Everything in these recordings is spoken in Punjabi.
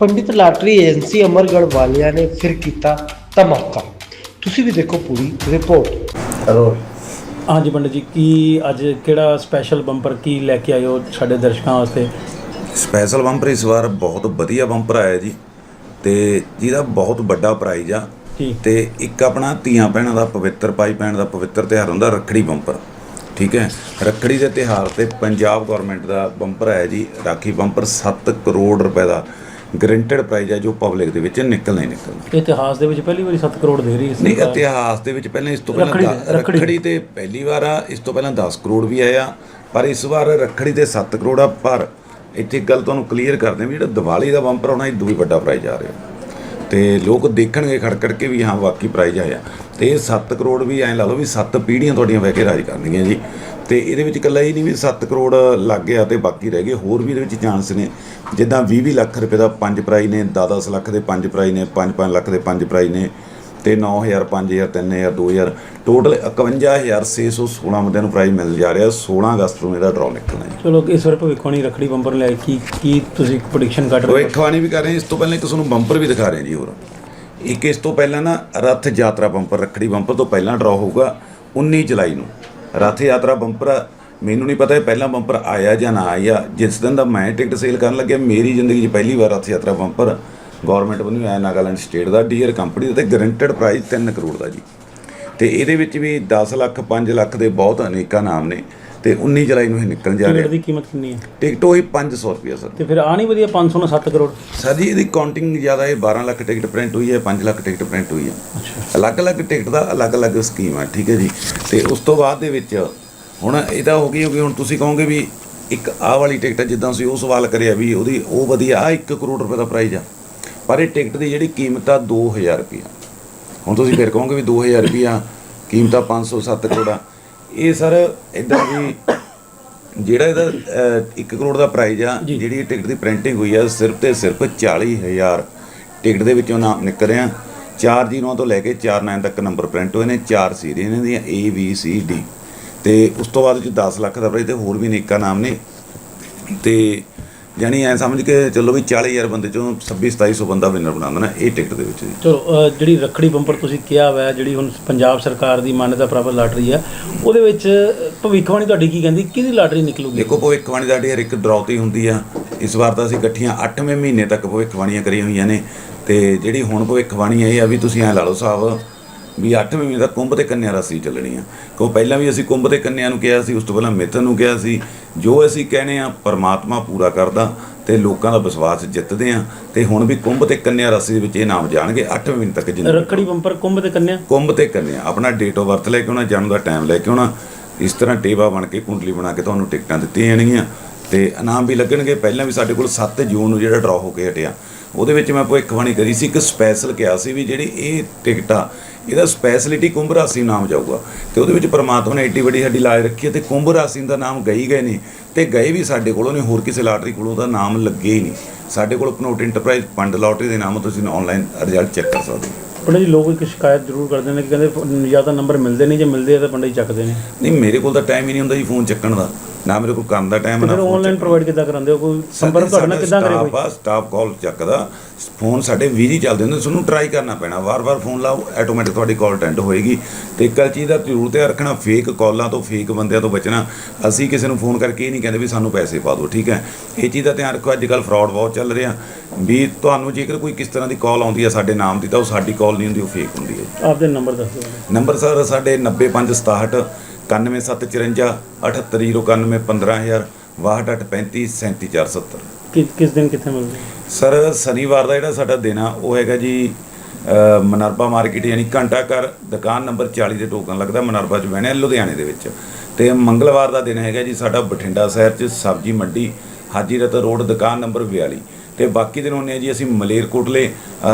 ਪੰਡਿਤ ਲਾਟਰੀ ਏਜੰਸੀ ਅਮਰਗੜ੍ਹ ਵਾਲਿਆਂ ਨੇ ਫਿਰ ਕੀਤਾ ਧਮਾਕਾ। ਤੁਸੀਂ ਵੀ ਦੇਖੋ ਪੂਰੀ ਰਿਪੋਰਟ। ਹੈਲੋ। ਹਾਂਜੀ ਪੰਡਿਤ ਜੀ ਕੀ ਅੱਜ ਕਿਹੜਾ ਸਪੈਸ਼ਲ ਬੰਪਰ ਕੀ ਲੈ ਕੇ ਆਏ ਹੋ ਸਾਡੇ ਦਰਸ਼ਕਾਂ ਵਾਸਤੇ? ਸਪੈਸ਼ਲ ਬੰਪਰ ਇਸ ਵਾਰ ਬਹੁਤ ਵਧੀਆ ਬੰਪਰ ਆਇਆ ਜੀ ਤੇ ਜਿਹਦਾ ਬਹੁਤ ਵੱਡਾ ਪ੍ਰਾਈਜ਼ ਆ। ਤੇ ਇੱਕ ਆਪਣਾ ਧੀਆਂ ਭੈਣਾਂ ਦਾ ਪਵਿੱਤਰ ਭਾਈ ਭੈਣ ਦਾ ਪਵਿੱਤਰ ਤਿਉਹਾਰ ਹੁੰਦਾ ਰੱਖੜੀ ਬੰਪਰ। ਠੀਕ ਹੈ? ਰੱਖੜੀ ਦੇ ਤਿਉਹਾਰ ਤੇ ਪੰਜਾਬ ਗਵਰਨਮੈਂਟ ਦਾ ਬੰਪਰ ਆਇਆ ਜੀ। ਰਾਖੀ ਬੰਪਰ 7 ਕਰੋੜ ਰੁਪਏ ਦਾ। ਗਰੰਟਡ ਪ੍ਰਾਈਜ਼ ਹੈ ਜੋ ਪਬਲਿਕ ਦੇ ਵਿੱਚ ਨਿਕਲਣਾ ਹੀ ਨਿਕਲਣਾ। ਇਤਿਹਾਸ ਦੇ ਵਿੱਚ ਪਹਿਲੀ ਵਾਰੀ 7 ਕਰੋੜ ਦੇ ਰਹੀ ਨਹੀਂ ਸੀ ਇਤਿਹਾਸ ਦੇ ਵਿੱਚ ਪਹਿਲਾਂ ਇਸ ਤੋਂ ਪਹਿਲਾਂ ਰੱਖੜੀ ਤੇ ਪਹਿਲੀ ਵਾਰ ਆ ਇਸ ਤੋਂ ਪਹਿਲਾਂ 10 ਕਰੋੜ ਵੀ ਆਇਆ ਪਰ ਇਸ ਵਾਰ ਰੱਖੜੀ ਤੇ 7 ਕਰੋੜ ਆ ਪਰ ਇੱਥੇ ਗੱਲ ਤੁਹਾਨੂੰ ਕਲੀਅਰ ਕਰਦੇ ਵੀ ਜਿਹੜਾ ਦੀਵਾਲੀ ਦਾ ਬੰਪਰ ਆਉਣਾ ਇਹ ਦੂਈ ਵੱਡਾ ਪ੍ਰਾਈਜ਼ ਆ ਰਿਹਾ। ਤੇ ਲੋਕ ਦੇਖਣਗੇ ਖੜ ਖੜ ਕੇ ਵੀ ਹਾਂ ਵਾਕਈ ਪ੍ਰਾਈਜ਼ ਆਇਆ ਤੇ ਇਹ 7 ਕਰੋੜ ਵੀ ਐਂ ਲਾ ਲਓ ਵੀ 7 ਪੀੜ੍ਹੀਆਂ ਤੁਹਾਡੀਆਂ ਬਹਿ ਕੇ ਰਾਜ ਕਰਨਗੀਆਂ ਜੀ। ਤੇ ਇਹਦੇ ਵਿੱਚ ਇਕੱਲਾ ਹੀ ਨਹੀਂ ਵੀ 7 ਕਰੋੜ ਲੱਗ ਗਿਆ ਤੇ ਬਾਕੀ ਰਹਿ ਗਏ ਹੋਰ ਵੀ ਇਹਦੇ ਵਿੱਚ ਚਾਂਸ ਨੇ। ਜਿੱਦਾਂ 20 20 ਲੱਖ ਰੁਪਏ ਦਾ ਪੰਜ ਪ੍ਰਾਈਜ਼ ਨੇ 10 10 ਲੱਖ ਦੇ ਪੰਜ ਪ੍ਰਾਈਜ਼ ਨੇ 5 5 ਲੱਖ ਦੇ ਪੰਜ ਪ੍ਰਾਈਜ਼ ਨੇ ਤੇ 9000 5000 3000 2000 ਟੋਟਲ 51616 ਬੰਦਿਆਂ ਨੂੰ ਪ੍ਰਾਈਜ਼ ਮਿਲ ਜਾ ਰਿਹਾ 16 ਅਗਸਤ ਨੂੰ ਇਹਦਾ ਡਰਾਅ ਨਿਕਲਣਾ ਜੀ। ਚਲੋ ਇਸ ਵਾਰ ਭਵਿੱਖਬਾਣੀ ਰੱਖੜੀ ਬੰਪਰ ਲੈ ਕੀ ਕੀ ਤੁਸੀਂ ਪ੍ਰੈਡਿਕਸ਼ਨ ਕੱਢ ਰਹੇ ਹੋ? ਵਾਣੀ ਵੀ ਕਰ ਰਹੇ ਹਾਂ, ਇਸ ਤੋਂ ਪਹਿਲਾਂ ਇੱਕ ਤੁਹਾਨੂੰ ਬੰਪਰ ਵੀ ਦਿਖਾ ਰਹੇ ਹਾਂ ਜੀ ਹੋਰ। ਇੱਕ ਇਸ ਤੋਂ ਪਹਿਲਾਂ ਨਾ ਰਥ ਯਾਤਰਾ ਬੰਪਰ ਰੱਖੜੀ ਬੰਪਰ ਤੋਂ ਪਹਿਲਾਂ ਡਰਾਅ ਹੋਊਗਾ 19 ਜੁਲਾਈ ਨੂੰ। ਰਥ ਯਾਤਰਾ ਬੰਪਰ, ਮੈਨੂੰ ਨਹੀਂ ਪਤਾ ਇਹ ਪਹਿਲਾਂ ਬੰਪਰ ਆਇਆ ਜਾਂ ਨਾ ਆਇਆ। ਜਿਸ ਦਿਨ ਦਾ ਮੈਂ ਟਿਕਟ ਸੇਲ ਕਰਨ ਲੱਗਿਆ, ਮੇਰੀ ਜ਼ਿੰਦਗੀ 'ਚ ਪਹਿਲੀ ਵਾਰ ਰਥ ਯਾਤਰਾ ਬੰਪਰ ਗਵਰਨਮੈਂਟ ਵੱਲੋਂ ਆਇਆ, ਨਾਗਾਲੈਂਡ ਸਟੇਟ ਦਾ ਡੀਅਰ ਕੰਪਨੀ ਦਾ ਤੇ ਗਰੰਟਡ ਪ੍ਰਾਈਸ 3 ਕਰੋੜ ਦਾ ਜੀ। ਤੇ ਇਹਦੇ ਵਿੱਚ ਵੀ 10 ਲੱਖ 5 ਲੱਖ ਦੇ ਬਹੁਤ ਅਨੇਕਾਂ ਨਾਮ ਨੇ। ਤੇ 19 ਜੁਲਾਈ ਨੂੰ ਇਹ ਨਿਕਲਣ ਜਾ ਟਿਕਟ ਰਿਹਾ। ਦੀ ਕੀਮਤ ਕਿੰਨੀ ਹੈ? ਟਿਕਟ ਹੋਈ 500 ਰੁਪਏ ਸਰ। ਤੇ ਫਿਰ ਆ ਨਹੀਂ ਵਧੀਆ 500 ਨਾਲ 7 ਕਰੋੜ? ਸਰ ਜੀ ਇਹਦੀ ਕਾਊਂਟਿੰਗ ਜ਼ਿਆਦਾ ਹੈ 12 ਲੱਖ ਟਿਕਟ ਪ੍ਰਿੰਟ ਹੋਈ ਹੈ 5 ਲੱਖ ਟਿਕਟ ਪ੍ਰਿੰਟ ਹੋਈ ਹੈ। ਅੱਛਾ। ਅਲੱਗ-ਅਲੱਗ ਟਿਕਟ ਦਾ ਅਲੱਗ-ਅਲੱਗ ਸਕੀਮ ਹੈ ਠੀਕ ਹੈ ਜੀ। ਤੇ ਉਸ ਤੋਂ ਬਾਅਦ ਦੇ ਵਿੱਚ ਹੁਣ ਇਹਦਾ ਹੋ ਗਈ ਕਿ ਹੁਣ ਤੁਸੀਂ ਕਹੋਗੇ ਵੀ ਇੱਕ ਆਹ ਵਾਲੀ ਟਿਕਟ ਹੈ ਜਿੱਦਾਂ ਤੁਸੀਂ ਉਹ ਸਵਾਲ ਕਰਿਆ ਵੀ ਉਹਦੀ ਉਹ ਵਧੀਆ ਆ 1 ਕਰੋੜ ਰੁਪਏ ਦਾ ਪ੍ਰਾਈਜ਼ ਆ। ਪਰ ਇਹ ਟਿਕਟ ਦੀ ਜਿਹੜੀ ਕੀਮਤ ਆ 2000 ਰੁਪਏ ਹੁਣ ਤੁਸੀਂ ਫਿਰ ਕਹੋਗੇ ਵੀ 2000 ਰੁਪਿਆ ਕੀਮਤ ਆ 507 ਕਰੋੜ ਆ। ਇਹ ਸਰ ਇਦਾਂ ਵੀ ਜਿਹੜਾ ਇਹਦਾ 1 ਕਰੋੜ ਦਾ ਪ੍ਰਾਈਜ਼ ਆ ਜਿਹੜੀ ਟਿਕਟ ਦੀ ਪ੍ਰਿੰਟਿੰਗ ਹੋਈ ਆ ਸਿਰਫ ਤੇ ਸਿਰਫ 40000 ਟਿਕਟ ਦੇ ਵਿੱਚੋਂ ਨਾਮ ਨਿਕਲ ਰਿਹਾ। 4 ਜ਼ੀਰੋਆਂ ਤੋਂ ਲੈ ਕੇ 4 9 ਤੱਕ ਨੰਬਰ ਪ੍ਰਿੰਟ ਹੋਏ ਨੇ 4 ਸੀਰੀਜ਼ ਇਹਨਾਂ ਦੀਆਂ A B C D ਤੇ ਉਸ ਤੋਂ ਬਾਅਦ ਚ 10 ਲੱਖ ਦਾ ਪ੍ਰਾਈਜ਼ ਤੇ ਹੋਰ ਵੀ ਨੇਕਾ ਨਾਮ ਨੇ। ਤੇ ਯਾਨੀ ਐ ਸਮਝ ਕੇ ਚੱਲੋ ਵੀ 40000 ਬੰਦੇ ਚੋਂ 26 2700 ਬੰਦਾ ਵਿਨਰ ਬਣਾ ਦੇਣਾ ਇਹ ਟਿਕਟ ਦੇ ਵਿੱਚ ਜੀ। ਚਲੋ ਜਿਹੜੀ ਰੱਖੜੀ ਬੰਪਰ ਤੁਸੀਂ ਕਿਹਾ ਹੋਇਆ ਜਿਹੜੀ ਹੁਣ ਪੰਜਾਬ ਸਰਕਾਰ ਦੀ ਮਾਨਤਾ ਪ੍ਰਾਪਤ ਲਾਟਰੀ ਆ ਉਹਦੇ ਵਿੱਚ ਭਵਿੱਖਬਾਣੀ ਤੁਹਾਡੀ ਕੀ ਕਹਿੰਦੀ? ਕਿਹਦੀ ਲਾਟਰੀ ਨਿਕਲੂਗੀ? ਦੇਖੋ ਭਵਿੱਖਬਾਣੀ ਸਾਡੀ ਹਰ ਇੱਕ ਡਰਾਉਤੀ ਹੁੰਦੀ ਆ। ਇਸ ਵਾਰ ਤਾਂ ਅਸੀਂ ਇਕੱਠੀਆਂ 8ਵੇਂ ਮਹੀਨੇ ਤੱਕ ਭਵਿੱਖਬਾਣੀਆਂ ਕਰੀਆਂ ਹੋਈਆਂ ਨੇ। ਤੇ ਜਿਹੜੀ ਹੁਣ ਭਵਿੱਖਬਾਣੀ ਇਹ ਆ ਵੀ ਤੁਸੀਂ ਐ ਲਾ ਲਓ ਸਾਹਿਬ ਵੀ 8ਵੇਂ ਮਹੀਨੇ ਤੱਕ ਕੁੰਭ ਤੇ ਕੰਨਿਆ ਰਾਸੀ ਚੱਲਣੀ ਆ। ਕਿਉਂ ਪਹਿਲਾਂ ਵੀ ਅਸੀਂ ਕੁੰਭ ਤੇ ਕੰਨਿਆ ਨੂੰ ਕਿਹਾ ਸੀ ਉਸ ਤੋਂ ਪਹਿਲਾਂ ਮਿਥਨ ਨੂੰ ਕਿਹਾ ਸੀ। ਜੋ ਅਸੀਂ ਕਹਿੰਦੇ ਆ ਪਰਮਾਤਮਾ ਪੂਰਾ ਕਰਦਾ ਤੇ ਲੋਕਾਂ ਦਾ ਵਿਸ਼ਵਾਸ ਜਿੱਤਦੇ ਆ ਤੇ ਹੁਣ ਵੀ ਕੁੰਭ ਤੇ ਕੰਨਿਆ ਰਾਸੀ ਦੇ ਵਿੱਚ ਇਹ ਨਾਮ ਜਾਣਗੇ 8ਵੇਂ ਮਹੀਨੇ ਤੱਕ ਜਿੰਨੇ। ਰੱਖੜੀ ਬੰਪਰ ਕੁੰਭ ਤੇ ਕੰਨਿਆ? ਕੁੰਭ ਤੇ ਕੰਨਿਆ। ਆਪਣਾ ਡੇਟ ਆਫ ਬਰਥ ਲੈ ਕੇ ਆਉਣਾ ਜਨਮ ਦਾ ਟਾਈਮ ਲੈ ਕੇ ਆਉਣਾ। ਇਸ ਤਰ੍ਹਾਂ ਟੇਵਾ ਬਣ ਕੇ ਕੁੰਡਲੀ ਬਣਾ ਕੇ ਤੁਹਾਨੂੰ ਟਿਕਟਾਂ ਦਿੱਤੀਆਂ ਜਾਣਗੀਆਂ। ਤੇ ਇਨਾਮ ਵੀ ਲੱਗਣਗੇ। ਪਹਿਲਾਂ ਵੀ ਸਾਡੇ ਕੋਲ 7 ਜੂਨ ਨੂੰ ਜਿਹੜਾ ਡਰਾਅ ਹੋ ਕੇ ਹਟਿਆ। ਉਹਦੇ ਵਿੱਚ ਮੈਂ ਭਵਿੱਖਬਾਣੀ ਕਰੀ ਸੀ ਇੱਕ ਸਪੈਸ਼ਲ ਕਿਹਾ ਸੀ ਵੀ ਜਿਹੜੀ ਇਹ ਟਿਕਟ ਇਹਦਾ ਸਪੈਸ਼ਲਿਟੀ ਕੁੰਭ ਰਾਸ਼ੀ ਨਾਮ ਜਾਊਗਾ। ਤੇ ਉਹਦੇ ਵਿੱਚ ਪ੍ਰਮਾਤਮਾ ਨੇ ਏਡੀ ਵੱਡੀ ਸਾਡੀ ਲਾਜ ਰੱਖੀ ਹੈ ਤੇ ਕੁੰਭ ਰਾਸ਼ੀ ਦਾ ਨਾਮ ਗਈ ਗਏ ਨੇ ਤੇ ਗਏ ਵੀ ਸਾਡੇ ਕੋਲੋਂ ਨੇ ਹੋਰ ਕਿਸੇ ਲਾਟਰੀ ਕੋਲੋਂ ਦਾ ਨਾਮ ਲੱਗੇ ਹੀ ਨਹੀਂ। ਸਾਡੇ ਕੋਲ ਪਨੋਟ ਇੰਟਰਪ੍ਰਾਈਜ਼ ਫੰਡ ਲਾਟਰੀ ਦੇ ਨਾਮ ਤੁਸੀਂ ਆਨਲਾਈਨ ਰਿਜ਼ਲਟ ਚੈੱਕ ਕਰ ਸਕਦੇ ਹੋ। ਪੰਡਿਤ ਜੀ ਲੋਕ ਇੱਕ ਸ਼ਿਕਾਇਤ ਜ਼ਰੂਰ ਕਰਦੇ ਨੇ ਕਿ ਕਹਿੰਦੇ ਜਾਂ ਤਾਂ ਨੰਬਰ ਮਿਲਦੇ ਨਹੀਂ ਜੇ ਮਿਲਦੇ ਆ ਤਾਂ ਪੰਡਿਤ ਜੀ ਚੱਕਦੇ ਨੇ। ਨਹੀਂ ਮੇਰੇ ਕੋਲ ਤਾਂ ਟਾਈਮ ਹੀ ਨਹੀਂ ਹੁੰਦਾ ਜੀ ਫੋਨ ਚੱਕਣ ਦਾ। ਨਾ ਮੇਰੇ ਕੋਲ ਕਰਨ ਦਾ ਟਾਈਮ ਨਾ ਫਿਰ ਆਨਲਾਈਨ ਪ੍ਰੋਵਾਈਡ ਕਿੱਦਾਂ ਕਰਾਉਂਦੇ ਹੋ? ਕੋਈ ਸੰਪਰਕ ਤੁਹਾਡੇ ਨਾਲ ਕਿੱਦਾਂ ਕਰੇ ਕੋਈ? ਕੋਈ ਸਟਾਫ ਕਾਲ ਚੱਕਦਾ। ਫੋਨ ਸਾਡੇ ਵੀਜੀ ਚੱਲਦੇ ਹੁੰਦੇ ਤੁਹਾਨੂੰ ਟਰਾਈ ਕਰਨਾ ਪੈਣਾ। ਵਾਰ-ਵਾਰ ਫੋਨ ਲਾਓ ਆਟੋਮੈਟਿਕ ਤੁਹਾਡੀ ਕਾਲ ਅਟੈਂਡ ਹੋਏਗੀ। ਤੇ ਇੱਕ ਗੱਲ ਚੀਜ਼ ਦਾ ਜ਼ਰੂਰ ਧਿਆਨ ਰੱਖਣਾ ਫੇਕ ਕਾਲਾਂ ਤੋਂ ਫੇਕ ਬੰਦਿਆਂ ਤੋਂ ਬਚਣਾ। ਅਸੀਂ ਕਿਸੇ ਨੂੰ ਫੋਨ ਕਰਕੇ ਇਹ ਨਹੀਂ ਕਹਿੰਦੇ ਵੀ ਸਾਨੂੰ ਪੈਸੇ ਪਾ ਦਿਓ ਠੀਕ ਹੈ? ਇਹ ਚੀਜ਼ ਦਾ ਧਿਆਨ ਰੱਖੋ ਅੱਜ ਕੱਲ ਫਰਾਡ ਬਹੁਤ ਚੱਲ ਰਿਹਾ। ਵੀ ਤੁਹਾਨੂੰ ਜੇਕਰ ਕੋਈ ਕਿਸ ਤਰ੍ਹਾਂ ਦੀ ਕਾਲ ਆਉਂਦੀ ਹੈ ਸਾਡੇ ਨਾਮ ਦੀ ਤਾਂ ਉਹ ਸਾਡੀ ਕਾਲ ਨਹੀਂ ਹੁੰਦੀ ਉਹ ਫੇਕ ਹੁੰਦੀ ਹੈ ਆਪਦੇ ਨੰਬਰ ਦੱਸ। ਦਿਓ ਨੰਬਰ ਸਰ ਸਾਡੇ 90567 91754 78091 15000 62835 37470 ਕਿ ਕਿਸ ਦਿਨ ਕਿੱਥੇ ਮਿਲਦੇ ਸਰ ਸ਼ਨੀਵਾਰ ਦਾ ਜਿਹੜਾ ਸਾਡਾ ਦਿਨ ਆ ਉਹ ਹੈਗਾ ਜੀ ਮਨਰਬਾ ਮਾਰਕੀਟ ਯਾਨੀ ਘੰਟਾ ਘਰ ਦੁਕਾਨ ਨੰਬਰ 40 ਦੇ ਟੋਕਨ ਲੱਗਦਾ ਮਨਰਬਾ ਚ ਬਹਿਣੇ ਲੁਧਿਆਣੇ ਦੇ ਵਿੱਚ। ਤੇ ਮੰਗਲਵਾਰ ਦਾ ਦਿਨ ਹੈਗਾ ਜੀ ਸਾਡਾ ਬਠਿੰਡਾ ਸ਼ਹਿਰ ਚ ਸਬਜ਼ੀ ਮੰਡੀ ਹਾਜੀ ਰਤਨ ਰੋਡ ਦੁਕਾਨ ਨੰਬਰ 42 ਤੇ ਬਾਕੀ ਦਿਨ ਹੁੰਦੇ ਆ ਜੀ ਅਸੀਂ ਮਲੇਰਕੋਟਲੇ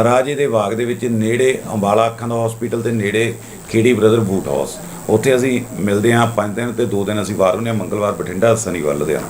ਰਾਜੇ ਦੇ ਬਾਗ ਦੇ ਵਿੱਚ ਨੇੜੇ ਅੰਬਾਲਾ ਅੱਖਾਂ ਦਾ ਹਸਪੀਟਲ ਦੇ ਨੇੜੇ ਖੇੜੀ ਬ੍ਰਦਰ ਬੂਟ ਹਾਊਸ ਉੱਥੇ ਅਸੀਂ ਮਿਲਦੇ ਹਾਂ ਪੰਜ ਦਿਨ ਤੇ ਦੋ ਦਿਨ ਅਸੀਂ ਬਾਹਰ ਹੁੰਦੇ ਹਾਂ, ਮੰਗਲਵਾਰ, ਬਠਿੰਡਾ, ਸ਼ਨੀਵਾਰ, ਲੁਧਿਆਣਾ।